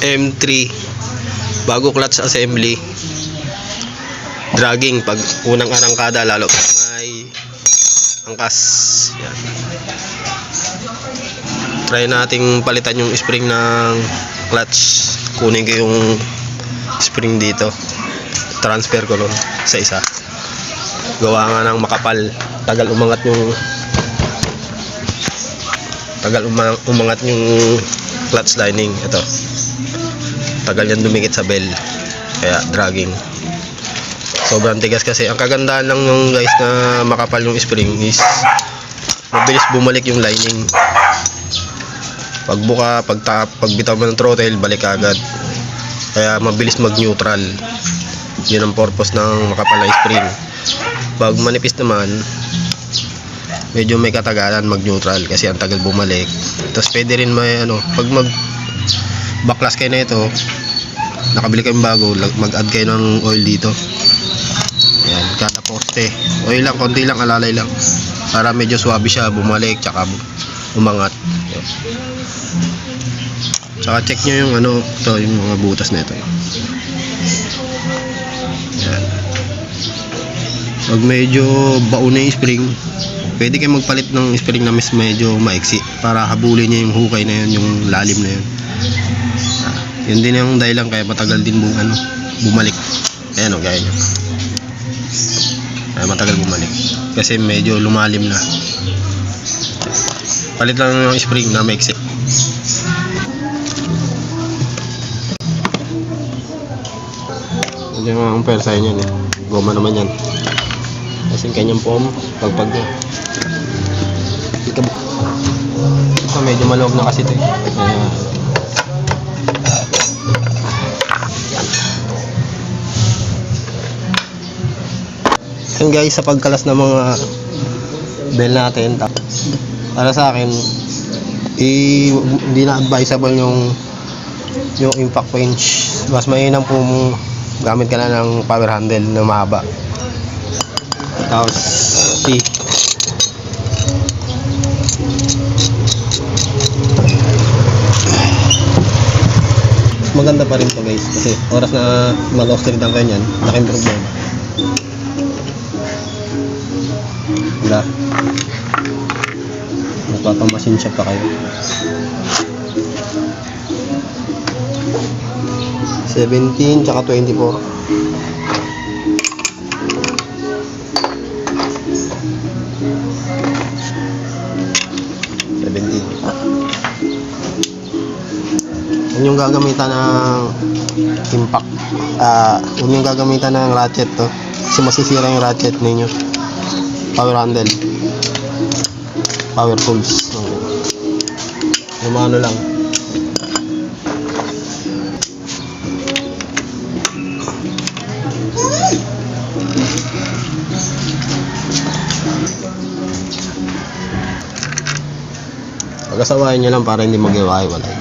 M3 bago clutch assembly. Dragging pag unang arangkada lalo may angkas. Yan. Try nating palitan yung spring ng clutch. Kunin ko yung spring dito. Transfer ko nun sa isa. Gawa nga ng makapal. Tagal umangat yung tagal uma- umangat yung clutch lining. Ito tagal yan dumikit sa bell kaya dragging. Sobrang tigas kasi. Ang kagandahan lang yung guys na makapal yung spring is mabilis bumalik yung lining. Pagbuka pagta pagbitaw mo ng throttle balik agad. Kaya mabilis mag neutral yun ang purpose ng makapal na spring. Pag manipis naman medyo may katagalan mag neutral kasi ang tagal bumalik. Tapos pwede rin may ano pag mag baklas kayo na ito nakabili kayong bago mag-add kayo ng oil dito. Ayan, kada poste. Oil lang, konti lang, alalay lang. Para medyo swabe siya, bumalik tsaka umangat. Ayan. tsaka check nyo yung ano ito, yung mga butas na ito pag medyo baon na yung spring pwede kayo magpalit ng spring na mas medyo maiksi para habulin niya yung hukay na yun, yung lalim na yun yun din yung dahilan kaya matagal din bum, ano, bumalik ayan o, gaya nyo kaya matagal bumalik kasi medyo lumalim na palit lang yung spring na maiksi Hindi nga ang persa yan eh. Goma naman yan. Kasi kanyang foam, pagpag niya. Ito medyo maluwag na kasi ito eh. Kaya, Yan guys, sa pagkalas ng mga bell natin, para sa akin, hindi na advisable yung yung impact wrench. Mas mainam po mo gamit ka na ng power handle na mahaba. Tapos, si maganda pa rin to guys kasi oras na mag-ostrich ang kanyan laking problema wala magpapamasin siya pa kayo. 17 tsaka 24 17 Yun yung gagamitan ng impact. Ah yun yung gagamitan ng ratchet to. Kasi masisira yung ratchet ninyo power handle. Power tools. Yung ano lang. Pagkasawayan nyo lang para hindi mag-iwalay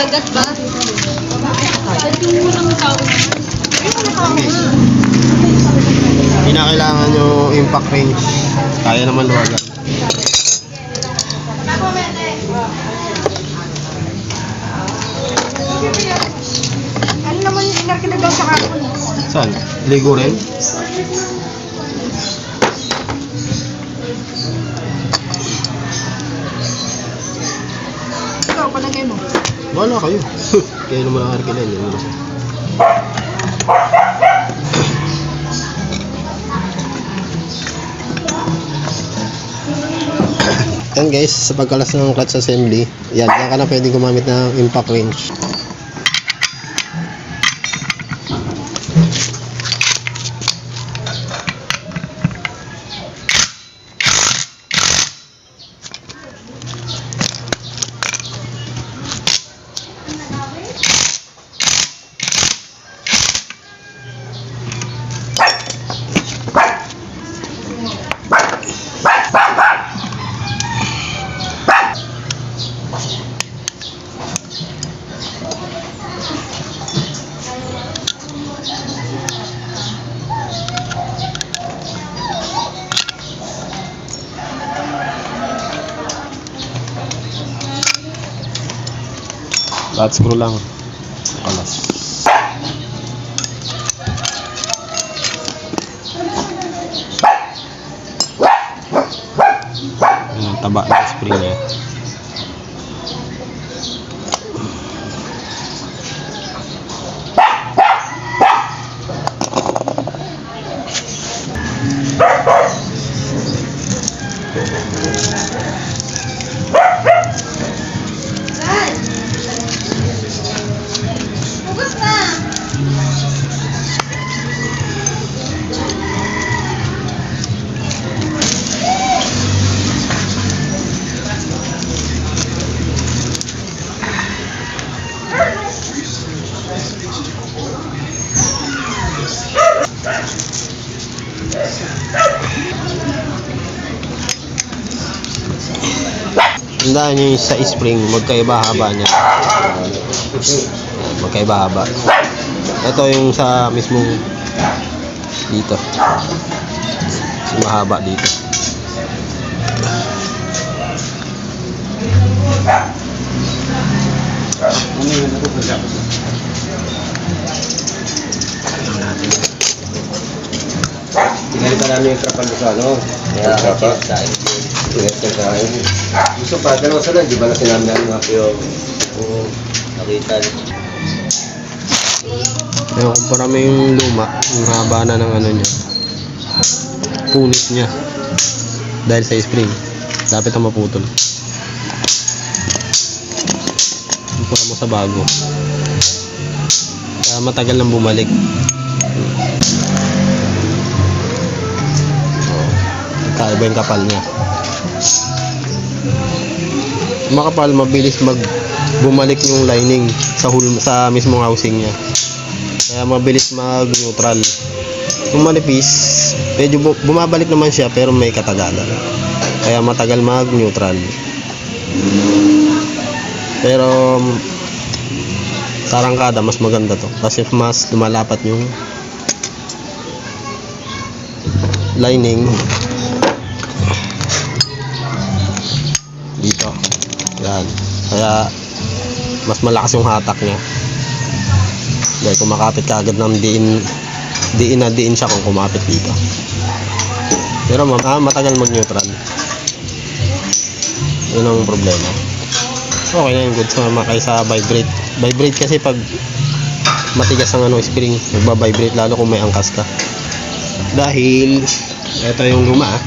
Dagat ba? Hindi na kailangan yung impact range kaya naman luwagan Ano naman yung inarki na daw sa kapon? saan? ligo rin? Wala kayo. Kaya naman ang arkilan yun naman siya yan guys sa pagkalas ng clutch assembly yan yan ka na pwede gumamit ng impact range Flat screw lang. Kalas. Ayan, taba ng spring niya. Tandaan nyo yung sa spring, magkaiba haba niya. Ayan, magkaiba haba. Ito yung sa mismong dito. Mahaba dito. Tingnan pa namin yung trapal sa ano. Trapa. Tingnan sa kain. Gusto pa, dalawa sila, di ba na sinabi namin mga kayo. Oo, nakita. Pero kumpara mo yung luma, yung haba na ng ano niya. Punit niya. Dahil sa spring. Dapat na maputol. Kumpara mo sa bago. Kaya matagal nang bumalik. Kaiba yung kapal niya. Makapal, mabilis mag bumalik yung lining sa hul sa mismong housing niya. Kaya mabilis mag-neutral. Kung manipis, medyo bu- bumabalik naman siya pero may katagalan. Kaya matagal mag-neutral. Pero tarangkada mas maganda to kasi mas lumalapat yung lining dito. Yan. Kaya mas malakas yung hatak niya. Dahil kumakapit ka agad ng diin, diin na diin siya kung kumapit dito. Pero ah, matagal mag-neutral. Yun ang problema. Okay na yung good sa mga kaysa vibrate. Vibrate kasi pag matigas ang ano spring, nagba-vibrate lalo kung may angkas ka. Dahil ito yung luma ah.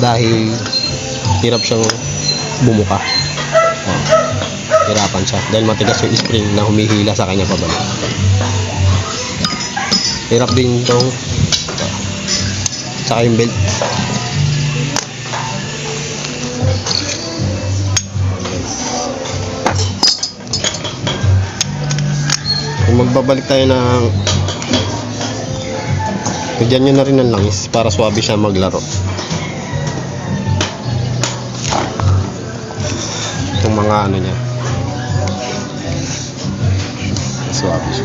Dahil hirap siyang bumuka. Oh. Hirapan siya. Dahil matigas yung spring na humihila sa kanya pabalik. Hirap din itong tsaka yung belt. Kung magbabalik tayo ng bigyan nyo na rin ng langis para swabe siya maglaro mga ano niya Suave siya.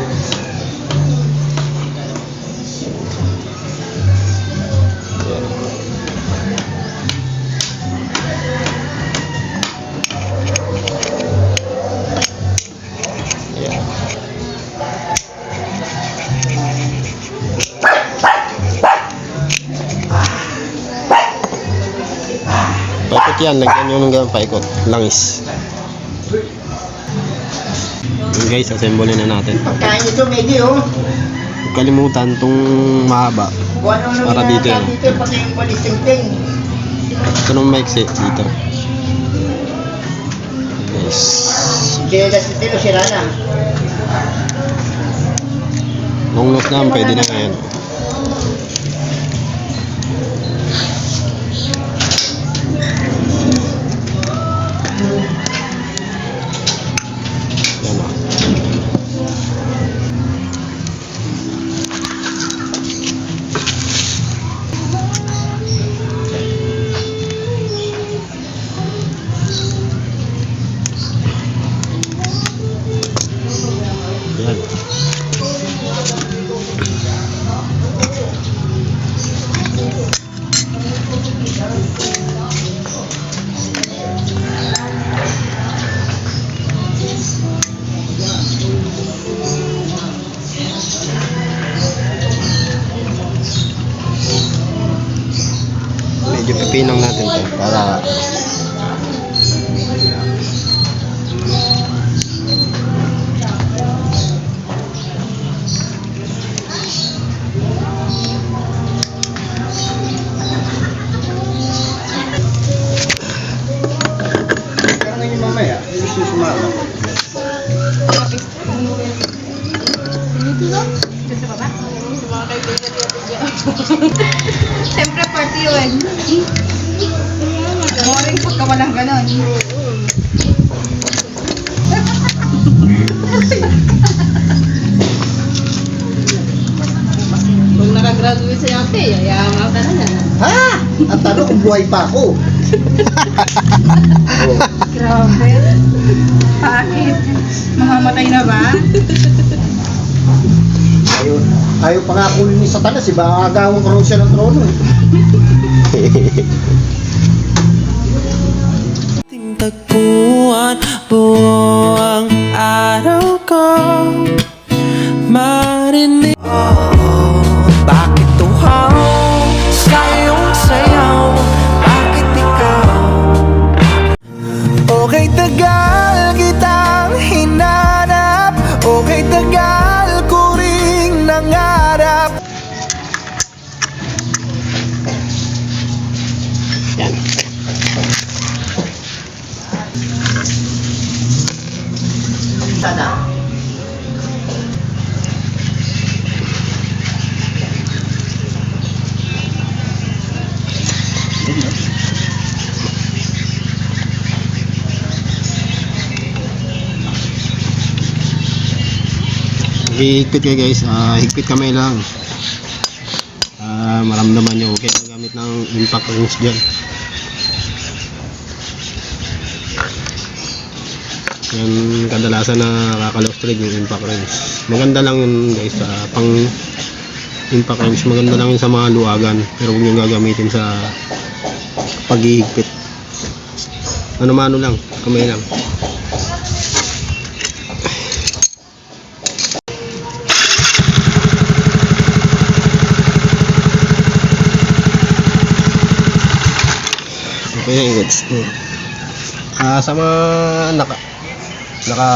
Yan. Yan. Paikot yan, lagyan nyo ng paikot. Langis. Guys, assemble na natin. Pagkain ito, Medi, oh. Huwag kalimutan tong mahaba. Para dito yan. dito. Ito nung maiksi dito. Guys. Sila si Tilo, sila na. Long nose na, pwede na ngayon. Boring pagka walang ganon. Kung nakagraduate sa yate, yayaman ka na yan. Ha? At ano kung buhay pa ako? oh. Grabe. Bakit? Mamamatay na ba? Ayaw, ayaw pa nga kunin ni Satanas, iba agawang ko rin siya ng trono eh. Ating tagpuan Buo ang araw ko Marinig Sana. higpit kayo guys, ah, higpit kamay lang. Ah, maramdaman nyo, okay, gamit ng impact rings dyan. Yan kadalasan na nakakalost trade yung impact rings. Maganda lang yun guys sa pang impact rings. Maganda lang yun sa mga luwagan. Pero huwag nyo gagamitin sa paghihigpit. Ano-mano lang, kamay lang. Okay goods. Ah, sa mga naka naka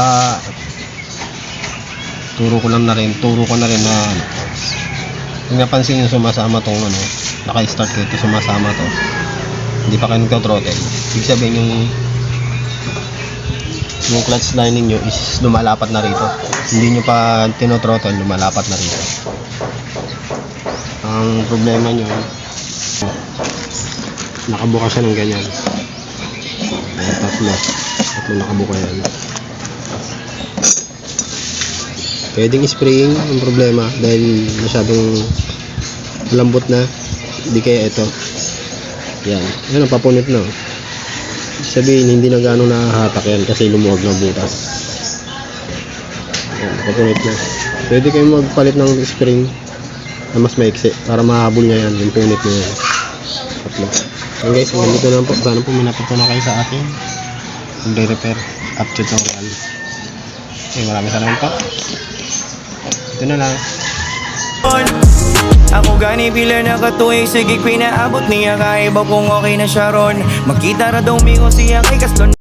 turo ko lang na rin, turo ko na rin na kung napansin nyo sumasama tong ano, naka-start ko ito, sumasama to. Hindi pa kayo nagka-throttle. Ibig sabihin yung yung clutch lining nyo is lumalapat na rito. Hindi nyo pa tinothrottle, lumalapat na rito. Ang problema nyo, nakabuka siya ng ganyan Ayan, tatlo tatlo nakabuka yan pwedeng spraying ang problema dahil masyadong lambot na. Hindi kaya ito. Yan. Yan ang papunit na. Sabihin hindi na gano'ng nahahatak yan kasi lumuwag na butas. Yan papunit na. Pwede kayong magpalit ng spring na mas maiksi para mahabol niya yan yung punit niya yan. Tatlo. Yan guys, hanggang dito lang po. Sana po may natutunan kayo sa ating pagre-repair up tutorial. Okay, maraming salamat po. Ito na lang. Ako gani pilar na katuig Sige pinaabot niya Kaiba kung okay na siya ron. Magkita ra daw mingo siya kay Kaston